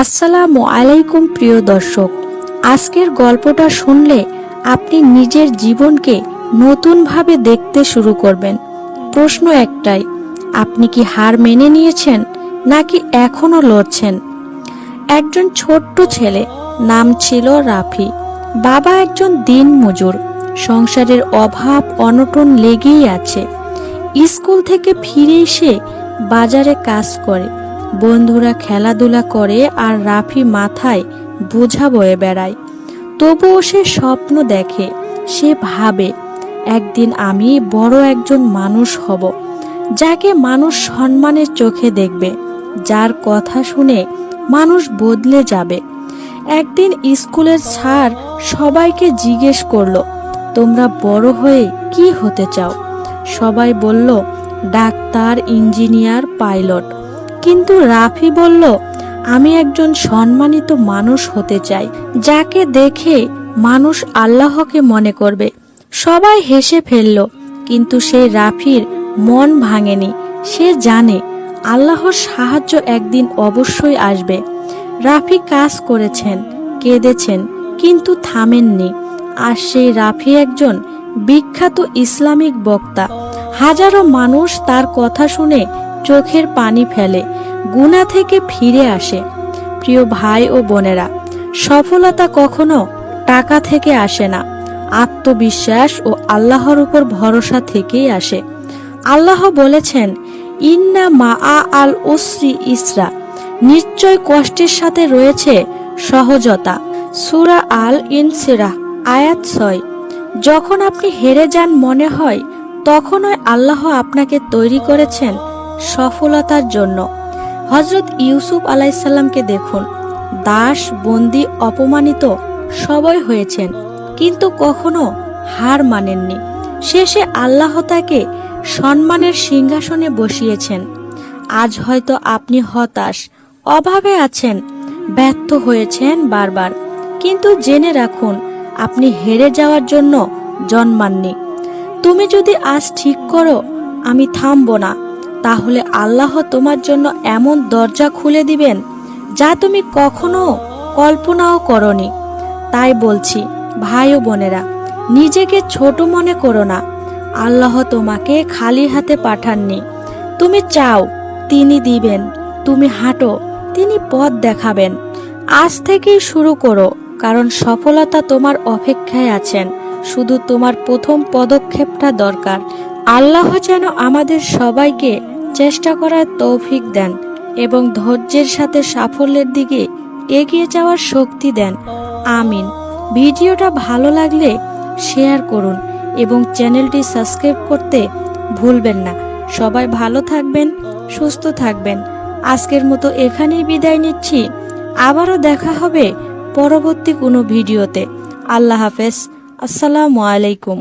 আসসালামু আলাইকুম, প্রিয় দর্শক। আজকের গল্পটা শুনলে আপনি নিজের জীবনকে নতুনভাবে দেখতে শুরু করবেন। প্রশ্ন একটাই, আপনি কি হার মেনে নিয়েছেন নাকি এখনও লড়ছেন? একজন ছোট্ট ছেলে নাম ছিল রাফি। বাবা একজন দিন মজুর সংসারের অভাব, অনটন লেগেই আছে। স্কুল থেকে ফিরে এসে বাজারে কাজ করে। বন্ধুরা খেলাধুলা করে আর রাফি মাথায় বোঝা বয়ে বেড়ায়। তবুও সে স্বপ্ন দেখে, সে ভাবে, একদিন আমি বড় একজন মানুষ হব, যাকে মানুষ সম্মানের চোখে দেখবে, যার কথা শুনে মানুষ বদলে যাবে। একদিন স্কুলের স্যার সবাইকে জিজ্ঞেস করল, তোমরা বড় হয়ে কি হতে চাও? সবাই বলল, ডাক্তার, ইঞ্জিনিয়ার, পাইলট। কিন্তু রাফি বলল, আমি একজন সম্মানিত মানুষ হতে চাই, যাকে দেখে মানুষ আল্লাহকে মনে করবে। সবাই হেসে ফেলল, কিন্তু সেই রাফির মন ভাঙেনি। সে জানে, আল্লাহর সাহায্য একদিন অবশ্যই আসবে। রাফি কাজ করেছেন, কেঁদেছেন, কিন্তু থামেননি। আর সেই রাফি একজন বিখ্যাত ইসলামিক বক্তা। হাজারো মানুষ তার কথা শুনে চোখের পানি ফেলে, গুণা থেকে ফিরে আসে। প্রিয় ভাই ও বোনেরা, সফলতা কখনো টাকা থেকে আসে না। আত্মবিশ্বাস ও আল্লাহর উপর ভরসা থেকেই আসে। আল্লাহ বলেছেন, ইন্না মা আ আল উসরি ইসরা। নিশ্চয় কষ্টের সাথে রয়েছে সহজতা। সুরা আল ইনসিরা, আয়াত ছয়। যখন আপনি হেরে যান মনে হয়, তখনই আল্লাহ আপনাকে তৈরি করেছেন সফলতার জন্য। হজরত ইউসুফ আলাইসাল্লামকে দেখুন। দাস, বন্দি, অপমানিত সবই হয়েছেন, কিন্তু কখনো হার মানেননি। শেষে আল্লাহ তাকে সম্মানের সিংহাসনে বসিয়েছেন। আজ হয়তো আপনি হতাশ, অভাবে আছেন, ব্যর্থ হয়েছেন বারবার। কিন্তু জেনে রাখুন, আপনি হেরে যাওয়ার জন্য জন্মাননি। তুমি যদি আজ ঠিক করো, আমি থামবো না। তাহলে আল্লাহ তোমার জন্য এমন দরজা খুলে দিবেন যা তুমি কখনো কল্পনাও করনি। তাই বলছি, ভাই ও বোনেরা, নিজেকে ছোট মনে করো না। আল্লাহ তোমাকে খালি হাতে পাঠাননি। তুমি চাও, তিনি দিবেন। তুমি হাঁটো, তিনি পথ দেখাবেন। আজ থেকেই শুরু করো, কারণ সফলতা তোমার অপেক্ষায় আছেন। শুধু তোমার প্রথম পদক্ষেপটা দরকার। আল্লাহ যেন আমাদের সবাইকে চেষ্টা করার তৌফিক দেন এবং ধৈর্যের সাথে সাফল্যের দিকে এগিয়ে যাওয়ার শক্তি দেন। আমিন। ভিডিওটা ভালো লাগলে শেয়ার করুন এবং চ্যানেলটি সাবস্ক্রাইব করতে ভুলবেন না। সবাই ভালো থাকবেন, সুস্থ থাকবেন। আজকের মতো এখানেই বিদায় নিচ্ছি। আবারও দেখা হবে পরবর্তী কোনো ভিডিওতে। আল্লাহ হাফেজ। আসসালামু আলাইকুম।